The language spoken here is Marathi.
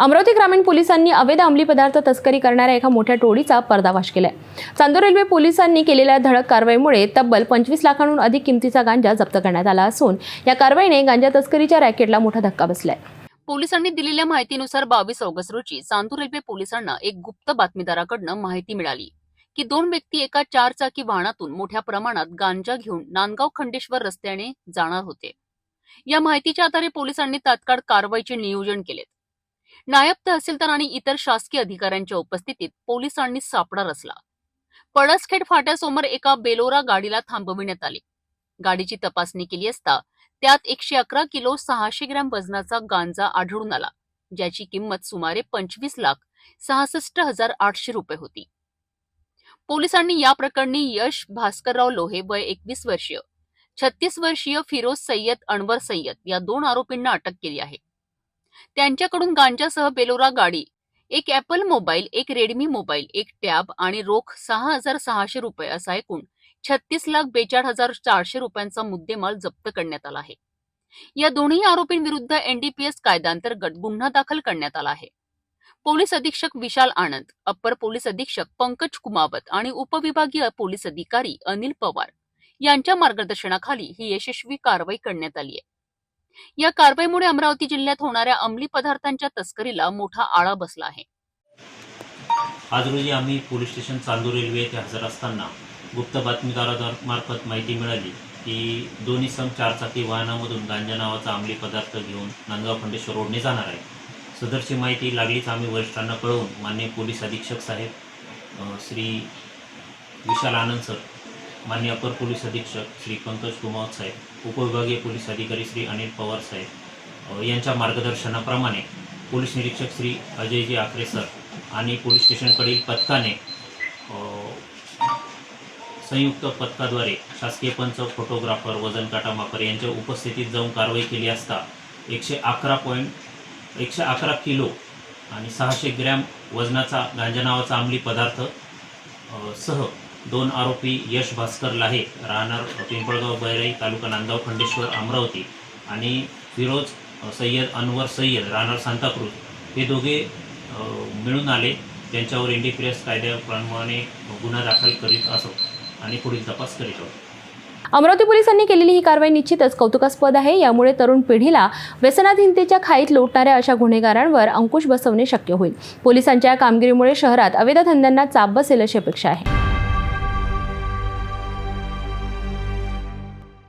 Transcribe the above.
अमरावती ग्रामीण पोलिसांनी अवैध अंमली पदार्थ तस्करी करणाऱ्या एका मोठ्या टोळीचा पर्दावाश केलाय. चांदूर रेल्वे पोलिसांनी केलेल्या धडक कारवाईमुळे तब्बल पंचवीस लाखांहून अधिक किमतीचा गांजा जप्त करण्यात आला असून या कारवाईने गांजा तस्करीच्या रॅकेटला मोठा धक्का बसलाय. पोलिसांनी दिलेल्या माहितीनुसार बावीस ऑगस्ट रोजी चांदूर रेल्वे पोलिसांना एक गुप्त बातमीदाराकडनं माहिती मिळाली की दोन व्यक्ती एका चारचाकी वाहनातून मोठ्या प्रमाणात गांजा घेऊन नांदगाव खंडेश्वर रस्त्याने जाणार होते. या माहितीच्या आधारे पोलिसांनी तात्काळ कारवाईचे नियोजन केले नायब तहसीलदार आणि इतर शासकीय अधिकाऱ्यांच्या उपस्थितीत पोलिसांनी सापडा रचला. पळसखेड फाट्यासमोर एका बेलोरा गाडीला थांबविण्यात आले. गाडीची तपासणी केली असता त्यात एकशे अकरा किलो सहाशे ग्रॅम वजनाचा गांजा आढळून आला ज्याची किंमत सुमारे पंचवीस लाख सहासष्ट हजार आठशे रुपये होती. पोलिसांनी या प्रकरणी यश भास्करराव लोहे वय एकवीस वर्षीय छत्तीस वर्षीय फिरोज सय्यद अनवर सय्यद या दोन आरोपींना अटक केली आहे. त्यांच्याकडून गांजासह बेलोरा गाडी एक ऍपल मोबाईल एक रेडमी मोबाईल एक टॅब आणि रोख सहा हजार सहाशे रुपये असा एकूण छत्तीस लाख बेचाळ हजार चारशे रुपयांचा मुद्देमाल जप्त करण्यात आला आहे. या दोन्ही आरोपींविरुद्ध एनडीपीएस कायद्यांतर्गत गुन्हा दाखल करण्यात आला आहे. पोलीस अधीक्षक विशाल आनंद अप्पर पोलीस अधीक्षक पंकज कुमावत आणि उपविभागीय पोलीस अधिकारी अनिल पवार यांच्या मार्गदर्शनाखाली ही यशस्वी कारवाई करण्यात आली आहे. या कारवाईमुळे अमरावती जिल्ह्यात होणाऱ्या अंमली पदार्थांच्या तस्करीला मोठा आळा बसला आहे. आज रोजी आम्ही पोलीस स्टेशन चांदूर रेल्वे येथे हजर असताना गुप्त बातमीदारामार्फत माहिती मिळाली की दोन्ही इसम चारचाकी वाहनामधून गांजा नावाचा अंमली पदार्थ घेऊन नांदगाव खंडेश्वर रोडने जाणार आहे. सदरची माहिती लागलीच आम्ही वरिष्ठांना कळवून मान्य पोलीस अधीक्षक साहेब श्री विशाल आनंद सर मान्य अपर पोलीस अधीक्षक श्री पंकज कुमार साहेब उपविभागीय पोलीस अधिकारी श्री अनिल पवार साहेब यांच्या मार्गदर्शनाप्रमाणे पोलीस निरीक्षक श्री अजयजी आखरे सर आणि पोलीस स्टेशनकडील पथकाने संयुक्त पथकाद्वारे शासकीय पंच फोटोग्राफर वजन काटा मापर यांच्या उपस्थितीत जाऊन कारवाई केली असता एकशे अकरा पॉईंट एकशे अकरा किलो आणि सहाशे ग्रॅम वजनाचा गांजा नावाचा अंमली पदार्थ सह दोन आरोपी यश भास्कर लाहे राहणार पिंपळगाव बैराई तालुका नांदगाव खंडेश्वर अमरावती आणि फिरोज सय्यद अनवर सय्यद राहणार सांताक्रूज. हे दोघे मिळून आले. त्यांच्यावर एन डी पी एस कायद्याप्रमाणे गुन्हा दाखल करीत असो आणि पुढील तपास करीत आहोत अमरावती पोलिसांनी केलेली ही कारवाई निश्चितच कौतुकास्पद आहे. यामुळे तरुण पिढीला व्यसनाधीनतेच्या खाईत लोटणाऱ्या अशा गुन्हेगारांवर अंकुश बसवणे शक्य होईल. पोलिसांच्या कामगिरीमुळे शहरात अवैध धंद्यांना चाप बसेल अशी अपेक्षा आहे.